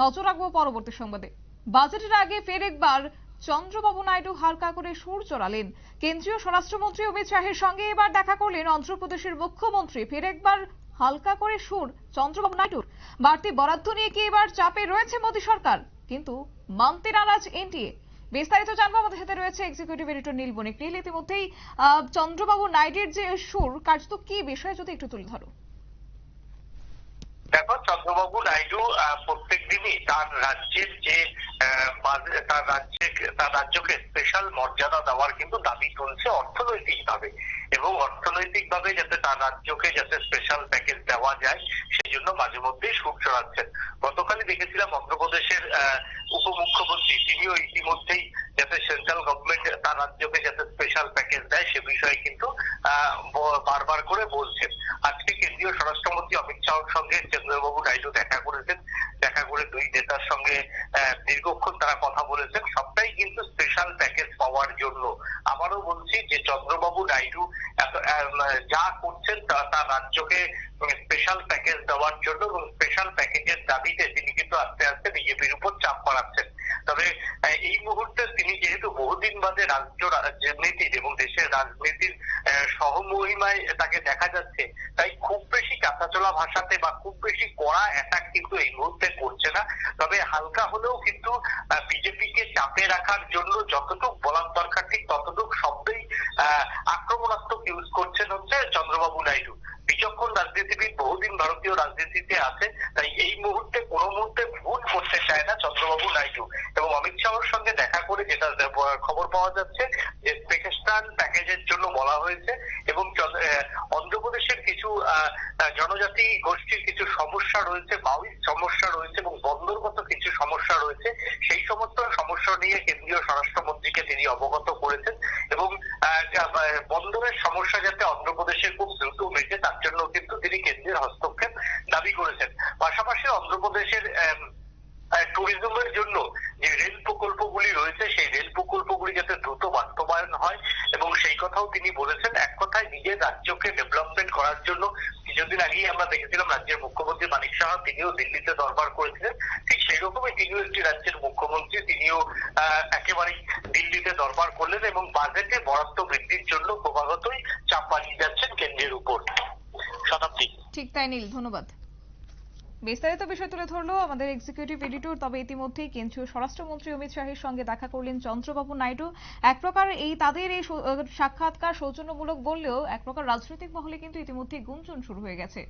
নজর রাখব পরবর্তী সংবাদে। বাজেটের আগে ফের একবার চন্দ্রবাবু নাইডু হালকা করে সুর চড়ালেন। কেন্দ্রীয় স্বরাষ্ট্রমন্ত্রী অমিত শাহের সঙ্গে এবার দেখা করলেন অন্ধ্রপ্রদেশের মুখ্যমন্ত্রী। ফের একবার হালকা করে সুর চন্দ্রবাবু নাইডুর। বাড়তি বরাদ্দ নিয়ে কি এবার চাপে রয়েছে মোদী সরকার? কিন্তু মানতে নারাজ এনটিএ। বিস্তারিত জানব আমাদের সাথে রয়েছে এক্সিকিউটিভ এডিটর নীল বণিক। নীল, ইতিমধ্যেই চন্দ্রবাবু নাইডুর যে সুর কার্যত কি বিষয়ে যদি একটু তুলে ধরো। দেখো, চন্দ্রবাবু নাইডু দিনই তার রাজ্যের যে তার রাজ্যে তার রাজ্যকে স্পেশাল মর্যাদা দেওয়ার কিন্তু দাবি তুলছে অর্থনৈতিক ভাবে এবং অর্থনৈতিক ভাবে যাতে তার রাজ্যকে যাতে স্পেশাল প্যাকেজ দেওয়া যায় সেই জন্য মাঝে মধ্যেই সুর চড়াচ্ছেন গতকালই দেখেছিলাম অন্ধ্রপ্রদেশের উপমুখ্যমন্ত্রী, তিনিও ইতিমধ্যেই যাতে সেন্ট্রাল গভর্নমেন্ট তার রাজ্যকে যাতে স্পেশাল প্যাকেজ দেয়, সে বিষয়ে কিন্তু বারবার করে বলছেন। আজকে কেন্দ্রীয় স্বরাষ্ট্রমন্ত্রী অমিত শাহর সঙ্গে চন্দ্রবাবু নাইডু দেখা করেছেন দেখা করে দুই নেতার সঙ্গে আহ, দীর্ঘক্ষণ তারা কথা বলেছেন, সবটাই কিন্তু স্পেশাল প্যাকেজ পাওয়ার জন্য। আবারও বলছি যে চন্দ্রবাবু নাইডু যা করছেন তা রাজ্যকে স্পেশাল প্যাকেজ দেওয়ার জন্য এবং স্পেশাল প্যাকেজের দাবিতে তিনি কিন্তু আস্তে আস্তে বিজেপির উপর চাপ বাড়াচ্ছেন। তবে এই মুহূর্তে তিনি যেহেতু বহুদিন বাদে রাজ্য, রাজনীতির এবং দেশের রাজনীতির সহমহিমায় তাকে দেখা যাচ্ছে, তাই খুব বেশি কাঁচাচলা ভাষাতে বা খুব বেশি কড়া অ্যাটাক কিন্তু এই মুহূর্তে না তবে হালকা হলেও কিন্তু বিজেপিকে চাপে রাখার জন্য যতটুকু বলার দরকার, ঠিক ততটুকু শব্দেই আক্রমণাত্মক ইউজ করছেন হচ্ছে চন্দ্রবাবু নাইডু। বিচক্ষণ রাজনীতিবিদ, বহুদিন ভারতীয় রাজনীতিতে আছে, তাই এই মুহূর্তে, কোনো মুহূর্তে ভুল করতে চায় না চন্দ্রবাবু নাইডু। এবং অমিত শাহর সঙ্গে দেখা করে যেটা খবর পাওয়া যাচ্ছে, যে স্পেশাল প্যাকেজের জন্য বলা হয়েছে এবং অন্ধ্রপ্রদেশের কিছু জনজাতি গোষ্ঠীর কিছু সমস্যা রয়েছে মাউইস্ট সমস্যা রয়েছে এবং বন্দরগত কিছু সমস্যা রয়েছে সেই সমস্ত সমস্যা নিয়ে কেন্দ্রীয় স্বরাষ্ট্রমন্ত্রীকে তিনি অবগত করেছেন এবং বন্দরের সমস্যা যাতে অন্ধ্রপ্রদেশের খুব দ্রুত মেটে, তার জন্য কিন্তু তিনি কেন্দ্রের হস্তক্ষেপ দাবি করেছেন। পাশাপাশি অন্ধ্রপ্রদেশের ট্যুরিজমের জন্য যে রেল প্রকল্পগুলি রয়েছে, সেই রেল প্রকল্পগুলি যাতে দ্রুত বাস্তবায়ন হয় এবং সেই কথাও তিনি বলেছেন। এক কথায় নিজের রাজ্যকে ডেভেলপমেন্ট করার জন্য কিছুদিন আগেই আমরা দেখেছিলাম রাজ্যের মুখ্যমন্ত্রী মানিক সাহা তিনিও দিল্লিতে দরবার করেছিলেন। ঠিক সেরকমই তিনিও একটি রাজ্যের মুখ্যমন্ত্রী, তিনিও একেবারেই দিল্লিতে দরবার করলেন এবং বাজেটে বরাদ্দ বৃদ্ধির জন্য ক্রমাগতই চাপ বাড়িয়ে যাচ্ছেন কেন্দ্রের উপর। শতাব্দী। ঠিক তাই নীল, ধন্যবাদ। বিস্তারিত বিষয় তুলে ধরলো আমাদের এক্সিকিউটিভ এডিটর তবে ইতিমধ্যে কেন্দ্রীয় স্বরাষ্ট্রমন্ত্রী অমিত শাহের সঙ্গে দেখা করলেন চন্দ্রবাবু নাইডু। এক প্রকার এই তাদের এই সাক্ষাৎকার সৌজন্যমূলক বললেও এক প্রকার রাজনৈতিক মহলে কিন্তু ইতিমধ্যে গুঞ্জন শুরু হয়ে গেছে।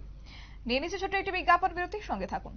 নিয়ে নিচ্ছে ছোট্ট একটি বিজ্ঞাপন, বিরতির সঙ্গে থাকুন।